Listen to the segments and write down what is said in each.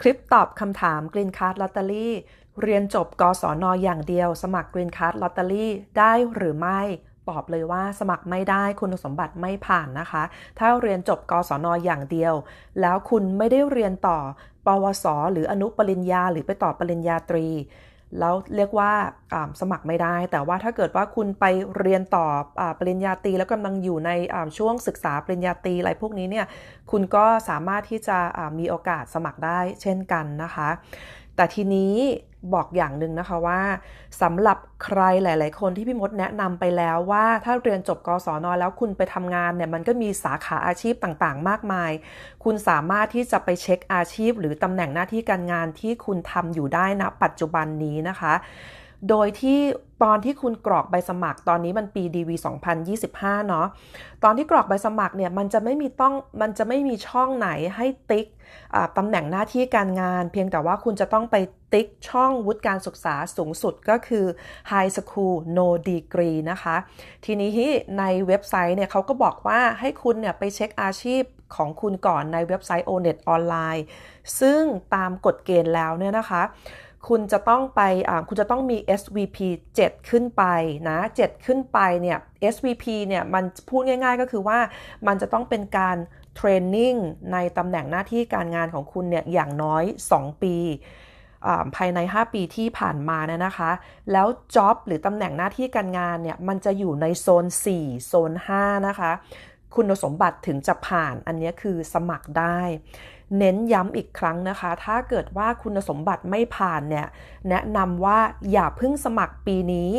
คลิปตอบคำถามกรีนคาร์ดลอตเตอรี่เรียนจบกศนออย่างเดียว สมัครกรีนคาร์ดลอตเตอรี่ได้หรือไม่ตอบเลยว่าสมัครไม่ได้คุณสมบัติไม่ผ่านนะคะ ถ้าเรียนจบกศนออย่างเดียว แล้วคุณไม่ได้เรียนต่อ ปวส หรืออนุปริญญา หรือไปต่อปริญญาตรี แล้วเรียกว่าสมัครไม่ได้ แต่ว่าถ้าเกิดว่าคุณไปเรียนต่ออปริญญาตรีแล้วกำลังอยู่ในช่วงศึกษาปริญญาตรีอะไรพวกนี้เนี่ยคุณก็สามารถที่จะมีโอกาสสมัครได้เช่นกันนะคะ แต่ทีนี้บอกอย่างหนึ่งนะคะว่าสำหรับใครหลาย ๆ คนที่พี่มดแนะนำไปแล้วว่าถ้าเรียนจบกศนแล้วคุณไปทำงานเนี่ยมันก็มีสาขาอาชีพต่าง ๆ มากมาย คุณสามารถที่จะไปเช็คอาชีพ หรือตำแหน่งหน้าที่การงานที่คุณทำอยู่ได้ณปัจจุบันนี้นะคะ โดยที่ ตอนที่คุณกรอกใบสมัครตอนนี้มันปี DV 2025 เนาะตอนที่กรอกใบสมัครเนี่ยมันจะไม่มีต้องมันจะไม่มีช่องไหนให้ติ๊กตำแหน่งหน้าที่การงาน เพียงแต่ว่าคุณจะต้องไปติ๊กช่องวุฒิการศึกษาสูงสุดก็คือ High School No Degree นะคะ ทีนี้ในเว็บไซต์เนี่ยเขาก็บอกว่าให้คุณเนี่ยไปเช็คอาชีพของคุณก่อนในเว็บไซต์ ONET ออนไลน์ซึ่งตามกฎเกณฑ์แล้วเนี่ยนะคะ คุณจะต้องไปคุณจะต้องมี SVP 7 ขึ้นไปนะ 7 ขึ้นไปเนี่ย SVP เนี่ยมันพูดง่ายๆก็คือว่ามันจะต้องเป็นการเทรนนิ่งในตำแหน่งหน้าที่การงานของคุณเนี่ยอย่างน้อย 2 ปีภายใน 5 ปีที่ผ่านมาเนี่ยนะคะ แล้วจ็อบหรือตำแหน่งหน้าที่การงานเนี่ยมันจะอยู่ในโซน 4 โซน 5 นะคะ คุณสมบัติถึงจะผ่านอันนี้คือสมัครได้ เน้นย้ำอีกครั้งนะคะ ถ้าเกิดว่าคุณสมบัติไม่ผ่านเนี่ย แนะนำว่าอย่าเพิ่งสมัครปีนี้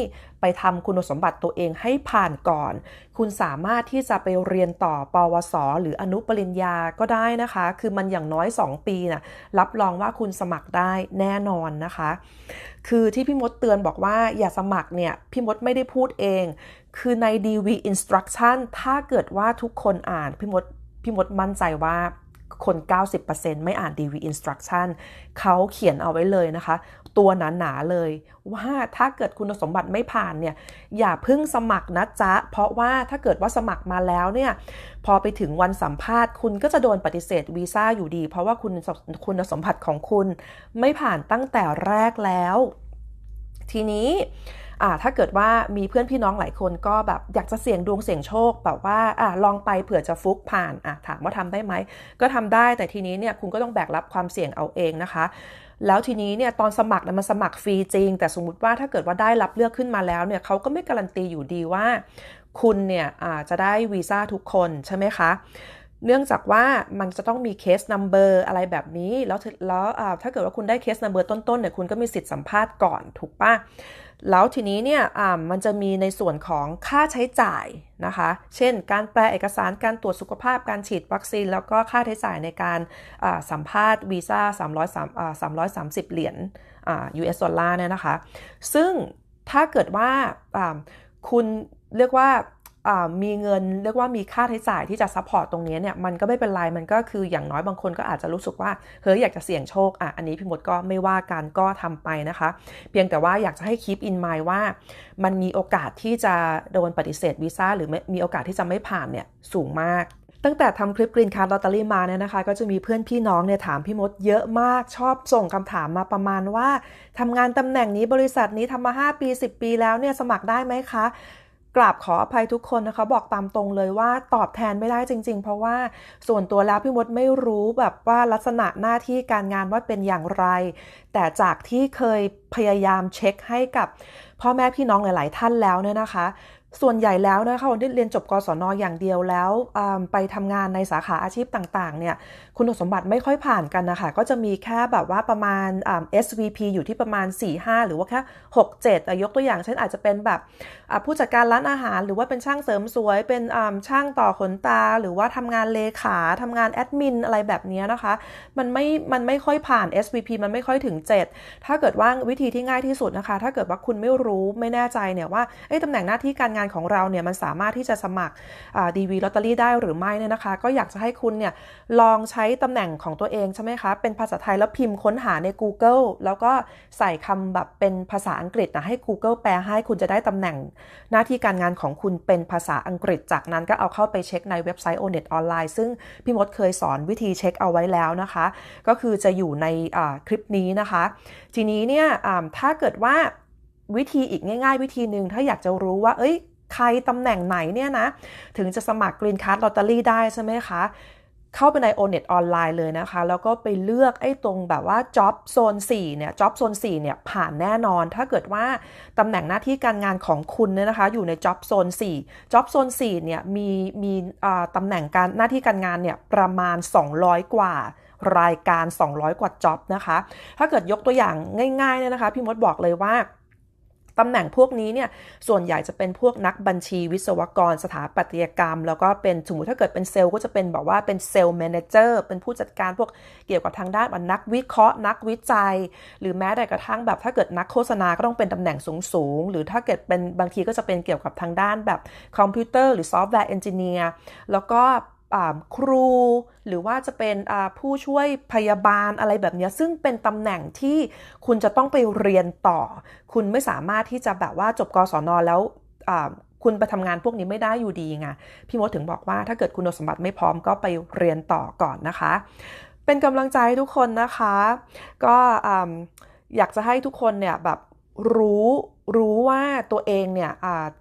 ไปทำคุณสมบัติตัวเองให้ผ่านก่อน คุณสามารถที่จะไปเรียนต่อปวส หรืออนุปริญญาก็ได้นะคะ คือมันอย่างน้อย 2 ปีนะรับรองว่าคุณสมัครได้แน่นอนนะคะ คือที่พี่มดเตือนบอกว่าอย่าสมัครเนี่ย พี่มดไม่ได้พูดเอง คือใน DV instruction ถ้าเกิดว่าทุกคนอ่านพี่มดพี่มดมั่นใจว่า คน 90%ไม่อ่าน DV instruction เขาเขียนเอาไว้เลยนะคะ ตัวหนาๆเลย ว่าถ้าเกิดคุณสมบัติไม่ผ่านเนี่ย อย่าพึ่งสมัครนะจ๊ะ เพราะว่าถ้าเกิดว่าสมัครมาแล้วเนี่ย พอไปถึงวันสัมภาษณ์คุณก็จะโดนปฏิเสธวีซ่าอยู่ดี เพราะว่าคุณคุณสมบัติของคุณไม่ผ่านตั้งแต่แรกแล้ว ทีนี้ อ่าถ้าเกิดว่ามีเพื่อนพี่น้องหลายคนก็แบบอยากจะเสี่ยงดวงเสี่ยงโชคแบบว่าอ่าลองไปเผื่อจะฟุกผ่านอะถามว่าทำได้ไหม ก็ทำได้แต่ทีนี้เนี่ยคุณก็ต้องแบกรับความเสี่ยงเอาเองนะคะ แล้วทีนี้เนี่ยตอนสมัครมันสมัครฟรีจริง แต่สมมติว่าถ้าเกิดว่าได้รับเลือกขึ้นมาแล้วเนี่ยเขาก็ไม่การันตีอยู่ดีว่า คุณเนี่ยจะได้วีซ่าทุกคนใช่ไหมคะเนื่องจากว่ามันจะต้องมีเคสนัมเบอร์อะไรแบบนี้ แล้วแล้วถ้าเกิดว่าคุณได้เคสนัมเบอร์ต้นๆเนี่ยคุณก็มีสิทธิ์สัมภาษณ์ก่อนถูกปะ แล้วทีนี้เนี่ยมันจะมีในส่วนของค่าใช้จ่ายนะคะ เช่น การแปลเอกสาร การตรวจสุขภาพ การฉีดวัคซีน แล้วก็ค่าใช้จ่ายในการสัมภาษณ์วีซ่า330 เหรียญ US ดอลลาร์เนี่ยนะคะ ซึ่งถ้าเกิดว่าคุณเรียกว่า มีเงินเรียกว่ามีค่าใช้จ่ายที่จะซัพพอร์ตตรงนี้เนี่ยมันก็ไม่เป็นไรมันก็คืออย่างน้อยบางคนก็อาจจะรู้สึกว่าเฮ้ยอยากจะเสี่ยงโชคอะอันนี้พี่มดก็ไม่ว่ากันก็ทำไปนะคะ เพียงแต่ว่าอยากจะให้คีปอินไมล์ว่า มันมีโอกาสที่จะโดนปฏิเสธวีซ่าหรือมีโอกาสที่จะไม่ผ่านเนี่ยสูงมากตั้งแต่ทำคลิปกรีนคาร์ดลอตเตอรี่มาเนี่ยนะคะ ก็จะมีเพื่อนพี่น้องเนี่ยถามพี่มดเยอะมากชอบส่งคำถามมาประมาณว่าทำงานตำแหน่งนี้บริษัทนี้ทำมา 5 ปี 10 ปีแล้วเนี่ยสมัครได้ไหมคะ กราบขออภัยทุกคนนะคะ บอกตามตรงเลยว่าตอบแทนไม่ได้จริง ๆ เพราะว่าส่วนตัวแล้วพี่มดไม่รู้แบบว่าลักษณะหน้าที่การงานว่าเป็นอย่างไร แต่จากที่เคยพยายามเช็คให้กับพ่อแม่พี่น้องหลาย ๆ ท่านแล้วเนี่ยนะคะ ส่วนใหญ่แล้วนะคะคนที่เรียนจบกศนออย่างเดียวแล้วไปทำงานในสาขาอาชีพต่างๆเนี่ยคุณสมบัติไม่ค่อยผ่านกันนะคะก็จะมีแค่แบบว่าประมาณ SVP อยู่ที่ประมาณ 4-5 หรือว่าแค่ 6-7แต่ยกตัวอย่างเช่นอาจจะเป็นแบบผู้จัดการร้านอาหาร หรือว่าเป็นช่างเสริมสวย เป็นช่างต่อขนตา หรือว่าทำงานเลขาทำงานแอดมินอะไรแบบนี้นะคะมันไม่มันไม่ค่อยผ่าน SVP มันไม่ค่อยถึง 7 ถ้าเกิดว่าวิธีที่ง่ายที่สุดนะคะ ถ้าเกิดว่าคุณไม่รู้ไม่แน่ใจเนี่ยว่าตำแหน่งหน้าที่การงานานของเราเนี่ยมันสามารถที่จะสมัครดีวีลอตเตอรี่ได้หรือไม่เนี่ยนะคะ ก็อยากจะให้คุณเนี่ยลองใช้ตำแหน่งของตัวเองใช่ไหมคะ เป็นภาษาไทยแล้วพิมพ์ค้นหาใน Google แล้วก็ใส่คำแบบเป็นภาษาอังกฤษนะให้ Google แปลให้คุณจะได้ตำแหน่งหน้าที่การงานของคุณเป็นภาษาอังกฤษ จากนั้นก็เอาเข้าไปเช็คในเว็บไซต์ Onet ออนไลน์ซึ่งพี่มดเคยสอนวิธีเช็คเอาไว้แล้วนะคะ ก็คือจะอยู่ในคลิปนี้นะคะ ทีนี้เนี่ยถ้าเกิดว่าวิธีอีกง่าย ๆ วิธีหนึ่งถ้าอยากจะรู้ว่า เอ้ย ใครตำแหน่งไหนเนี่ยนะ ถึงจะสมัครกรีนคัสลอตเตอรี่ได้ใช่ไหมคะเข้าไปใน o n e t ออนไลน์เลยนะคะ แล้วก็ไปเลือกไอ้ตรงแบบว่า job zone 4เนี่ย job zone 4เนี่ยผ่านแน่นอน ถ้าเกิดว่าตำแหน่งหน้าที่การงานของคุณเนี่ยนะคะ อยู่ใน job zone 4 job zone 4เนี่ยมีมีตำแหน่งการหน้าที่การงานเนี่ยประมาณ 200 กว่ารายการ 200 กว่าจ็อบนะคะ ถ้าเกิดยกตัวอย่างง่ายๆเนี่ยนะคะ พี่มดบอกเลยว่า ตำแหน่งพวกนี้เนี่ยส่วนใหญ่จะเป็นพวกนักบัญชีวิศวกรสถาปัตยกรรม แล้วก็เป็นสมมติถ้าเกิดเป็นเซลล์ก็จะเป็นแบบว่าเป็นเซลล์แมเนเจอร์เป็นผู้จัดการพวกเกี่ยวกับทางด้านนักวิเคราะห์ นักวิจัย หรือแม้แต่กระทั่งแบบถ้าเกิดนักโฆษณาก็ต้องเป็นตำแหน่งสูงๆหรือถ้าเกิดเป็นบางทีก็จะเป็นเกี่ยวกับทางด้านแบบคอมพิวเตอร์หรือซอฟต์แวร์เอนจิเนียร์แล้วก็ ครูหรือว่าจะเป็นผู้ช่วยพยาบาลอะไรแบบนี้ซึ่งเป็นตำแหน่งที่คุณจะต้องไปเรียนต่อ คุณไม่สามารถที่จะแบบว่าจบกศนแล้วคุณไปทำงานพวกนี้ไม่ได้อยู่ดีไงพี่มดถึงบอกว่าถ้าเกิดคุณสมบัติไม่พร้อมก็ไปเรียนต่อก่อนนะคะ เป็นกำลังใจทุกคนนะคะ ก็อยากจะให้ทุกคนเนี่ยแบบรู้ รู้ว่าตัวเองเนี่ย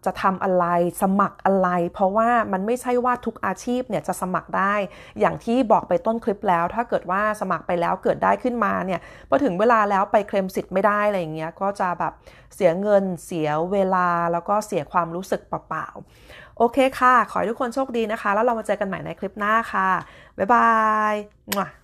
จะทำอะไรสมัครอะไร เพราะว่ามันไม่ใช่ว่าทุกอาชีพเนี่ยจะสมัครได้ อย่างที่บอกไปต้นคลิปแล้ว ถ้าเกิดว่าสมัครไปแล้วเกิดได้ขึ้นมาเนี่ยพอถึงเวลาแล้วไปเคลมสิทธิ์ไม่ได้อะไรอย่างเงี้ยก็จะแบบเสียเงินเสียเวลาแล้วก็เสียความรู้สึกเปล่าๆโอเคค่ะ ขอให้ทุกคนโชคดีนะคะ แล้วเรามาเจอกันใหม่ในคลิปหน้าค่ะบ๊ายบาย